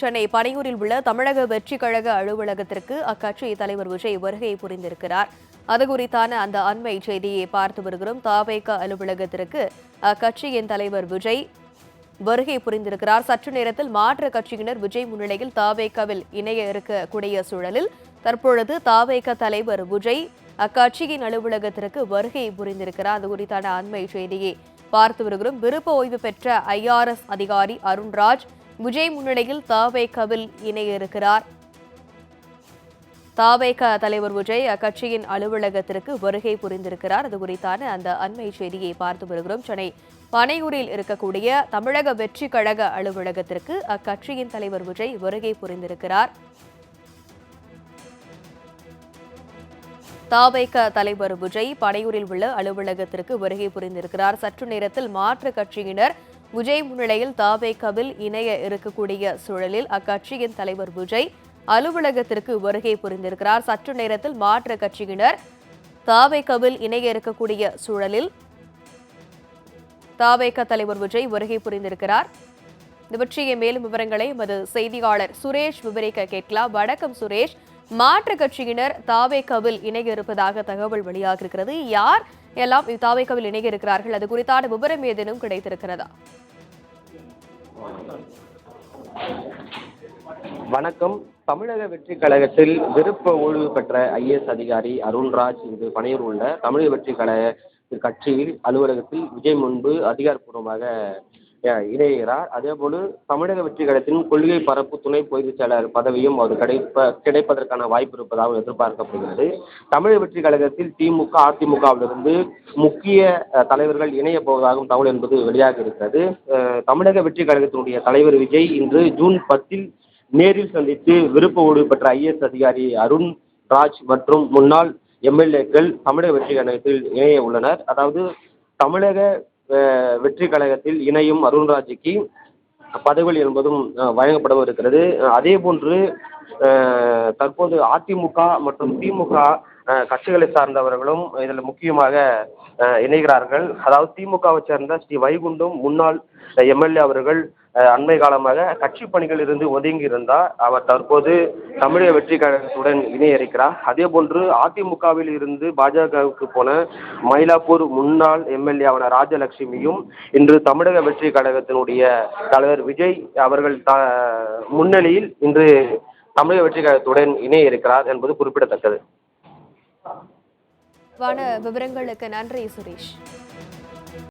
சென்னை பனையூரில் உள்ள தமிழக வெற்றி கழக அலுவலகத்திற்கு அக்கட்சி தலைவர் விஜய் வருகை புரிந்திருக்கிறார். அது குறித்தான அந்த அண்மை செய்தியை பார்த்து வருகிறோம். தாவேக அலுவலகத்திற்கு அக்கட்சியின் தலைவர் விஜய் வருகை புரிந்திருக்கிறார். சற்று நேரத்தில் மாற்று கட்சியினர் விஜய் முன்னிலையில் தாவேக்காவில் இணைய இருக்கக்கூடிய சூழலில் தற்பொழுது தாவேக தலைவர் விஜய் அக்கட்சியின் அலுவலகத்திற்கு வருகை புரிந்திருக்கிறார். அது குறித்தான அண்மை செய்தியை பார்த்து வருகிறோம். விருப்ப ஓய்வு பெற்ற ஐஆர்எஸ் அதிகாரி அருண்ராஜ் விஜய் முன்னிலையில் தாவேகவில் இணைய இருக்கிறார் தாவேக தலைவர் விஜய் அக்கட்சியின் அலுவலகத்திற்கு வருகை புரிந்திருக்கிறார். அது குறித்தான அந்த அண்மை செய்தியை பார்த்து வருகிறோம். சென்னை பனையூரில் இருக்கக்கூடிய தமிழக வெற்றி கழக அலுவலகத்திற்கு அக்கட்சியின் தலைவர் விஜய் வருகை புரிந்திருக்கிறார். தாவேக தலைவர் விஜய் பனையூரில் உள்ள அலுவலகத்திற்கு வருகை புரிந்திருக்கிறார். சற்று நேரத்தில் மாற்று கட்சியினர் விஜய் முன்னிலையில் தாவேகவில் இணைய இருக்கக்கூடிய சூழலில் அக்கட்சியின் தலைவர் விஜய் அலுவலகத்திற்கு வருகை புரிந்திருக்கிறார். சற்று நேரத்தில் மாற்று கட்சியினர் தாவேகவில் இணைய இருக்கக்கூடிய சூழலில் தாவேக தலைவர் விஜய் வருகை புரிந்திருக்கிறார். இது பற்றிய மேலும் விவரங்களை எமது செய்தியாளர் சுரேஷ் விவரிக்க கேட்கலாம். வணக்கம் சுரேஷ். மாற்று கட்சியினர் தாவேகவில் இணைய இருப்பதாக தகவல் வெளியாகிருக்கிறது யார் எல்லாம் தாவேகவில் இணைய இருக்கிறார்கள் அது குறித்தான விவரம் ஏதேனும் கிடைத்திருக்கிறதா? வணக்கம். தமிழக வெற்றி கழகத்தில் விருப்ப ஓய்வு பெற்ற ஐஏஎஸ் அதிகாரி அருண்ராஜ் இன்று பணியில் உள்ள தமிழக வெற்றி கழக கட்சியில் அலுவலகத்தில் விஜய் முன்பு அதிகாரப்பூர்வமாக இணைகிறார். அதேபோல் தமிழக வெற்றி கழகத்தின் கொள்கை பரப்பு துணை பொதுச் செயலாளர் பதவியும் அவர் கிடைப்ப கிடைப்பதற்கான வாய்ப்பு இருப்பதாக எதிர்பார்க்கப்படுகிறது. தமிழக வெற்றி கழகத்தில் திமுக அதிமுகவிலிருந்து முக்கிய தலைவர்கள் இணைய போவதாகவும் தகவல் என்பது வெளியாக இருக்கிறது. தமிழக வெற்றி கழகத்தினுடைய தலைவர் விஜய் இன்று ஜூன் பத்தில் நேரில் சந்தித்து விருப்ப ஓய்வு பெற்ற ஐஏஎஸ் அதிகாரி அருண் ராஜ் மற்றும் முன்னாள் எம்எல்ஏக்கள் தமிழக வெற்றி கழகத்தில் இணைய உள்ளனர். அதாவது தமிழக வெற்றி கழகத்தில் இணையும் அருண்ராஜுக்கு பதவிகள் என்பதும் வழங்கப்படவும் இருக்கிறது. அதே போன்று அஹ், தற்போது அதிமுக மற்றும் திமுக கட்சிகளை சார்ந்தவர்களும் இதில் முக்கியமாக இணைகிறார்கள். அதாவது திமுகவை சேர்ந்த ஸ்ரீ வைகுண்டம் முன்னாள் எம்எல்ஏ அவர்கள் அண்மை காலமாக கட்சி பணிகளில் இருந்து ஒதுங்கி இருந்தார். அவர் தற்போது தமிழக வெற்றி கழகத்துடன் இணைய இருக்கிறார் அதே போன்று அதிமுகவில் இருந்து பாஜகவுக்கு போன மயிலாப்பூர் முன்னாள் எம்எல்ஏவான ராஜலட்சுமியும் இன்று தமிழக வெற்றி கழகத்தினுடைய தலைவர் விஜய் அவர்கள் த முன்னணியில் இன்று தமிழக வெற்றி கழகத்துடன் இணைய இருக்கிறார் என்பது குறிப்பிடத்தக்கது. வான விவரங்களுக்கு நன்றி சுரேஷ்.